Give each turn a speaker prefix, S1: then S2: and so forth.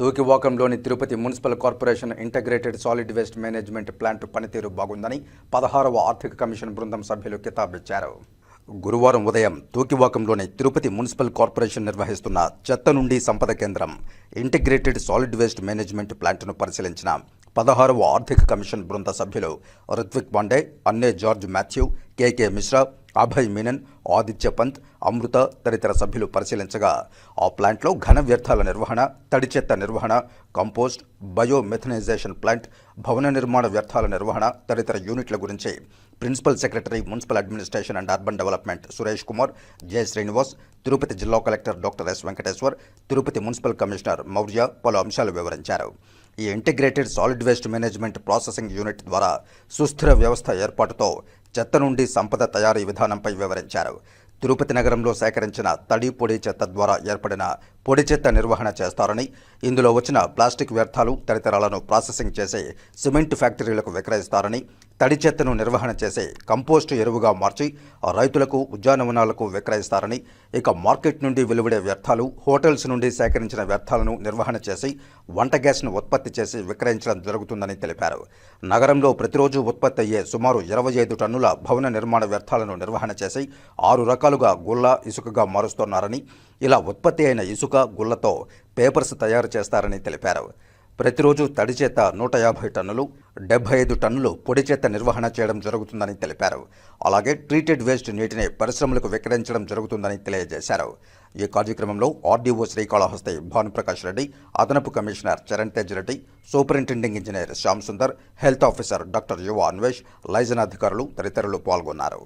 S1: తూకివాకంలోని Tirupati municipal corporation integrated solid waste management plant పనితీరు బాగుందని పదహారవ ఆర్థిక కమిషన్ బృందం సభ్యులు కితాబిచ్చారు. గురువారం ఉదయం తూకివాకంలోని తిరుపతి మున్సిపల్ కార్పొరేషన్ నిర్వహిస్తున్న చెత్త నుండి సంపద కేంద్రం ఇంటిగ్రేటెడ్ సాలిడ్ వేస్ట్ మేనేజ్మెంట్ ప్లాంట్ను పరిశీలించిన పదహారవ ఆర్థిక కమిషన్ బృంద సభ్యులు Rutvik Pandey Anne George Mathew KK Mishra Abhay Menon Aditya Pant Amrita తదితర సభ్యులు పరిశీలించగా ఆ ప్లాంట్లో ఘన వ్యర్థాల నిర్వహణ తడి చెత్త నిర్వహణ కంపోస్ట్ బయోమెథనైజేషన్ ప్లాంట్ భవన నిర్మాణ వ్యర్థాల నిర్వహణ తదితర యూనిట్ల గురించి principal secretary municipal administration and urban development Suresh Kumar J. Srinivas Tirupati జిల్లా collector doctor S Venkateswar Tirupati municipal commissioner Maurya పలు అంశాలు వివరించారు. ఈ integrated solid waste management processing unit ద్వారా సుస్థిర వ్యవస్థ ఏర్పాటుతో చెత్త నుండి సంపద తయారీ విధానంపై వివరించారు. తిరుపతి నగరంలో సేకరించిన తడి పొడి చెత్త ద్వారా ఏర్పడిన పొడి చెత్త నిర్వహణ చేస్తారని ఇందులో వచ్చిన ప్లాస్టిక్ వ్యర్థాలు తదితరాలను ప్రాసెసింగ్ చేసే సిమెంట్ ఫ్యాక్టరీలకు విక్రయిస్తారని తడి చెత్తను నిర్వహణ చేసే కంపోస్టు ఎరువుగా మార్చి రైతులకు ఉద్యానవనాలకు విక్రయిస్తారని ఇక మార్కెట్ నుండి వెలువడే వ్యర్థాలు హోటల్స్ నుండి సేకరించిన వ్యర్థాలను నిర్వహణ చేసి వంట గ్యాస్ను ఉత్పత్తి చేసి విక్రయించడం జరుగుతుందని తెలిపారు. నగరంలో ప్రతిరోజు ఉత్పత్తి అయ్యే సుమారు ఇరవై ఐదు టన్నుల భవన నిర్మాణ వ్యర్థాలను నిర్వహణ చేసి ఆరు రకాల రకాలుగా గుల్ల ఇసుకగా మారుస్తున్నారని ఇలా ఉత్పత్తి అయిన ఇసుక గుల్లతో పేపర్స్ తయారు చేస్తారని తెలిపారు. ప్రతిరోజు తడి చేత నూట యాభై టన్నులు డెబ్బై ఐదు టన్నులు పొడి చేత నిర్వహణ చేయడం జరుగుతుందని తెలిపారు. అలాగే ట్రీటెడ్ వేస్ట్ నీటిని పరిశ్రమలకు విక్రయించడం జరుగుతుందని తెలియజేశారు. ఈ కార్యక్రమంలో ఆర్డీఓ శ్రీకాళహస్తి భానుప్రకాష్ రెడ్డి అదనపు commissioner Charan Tej Reddy superintending engineer Shyam Sundar health officer doctor Yuva Anvesh liaison అధికారులు తదితరులు పాల్గొన్నారు.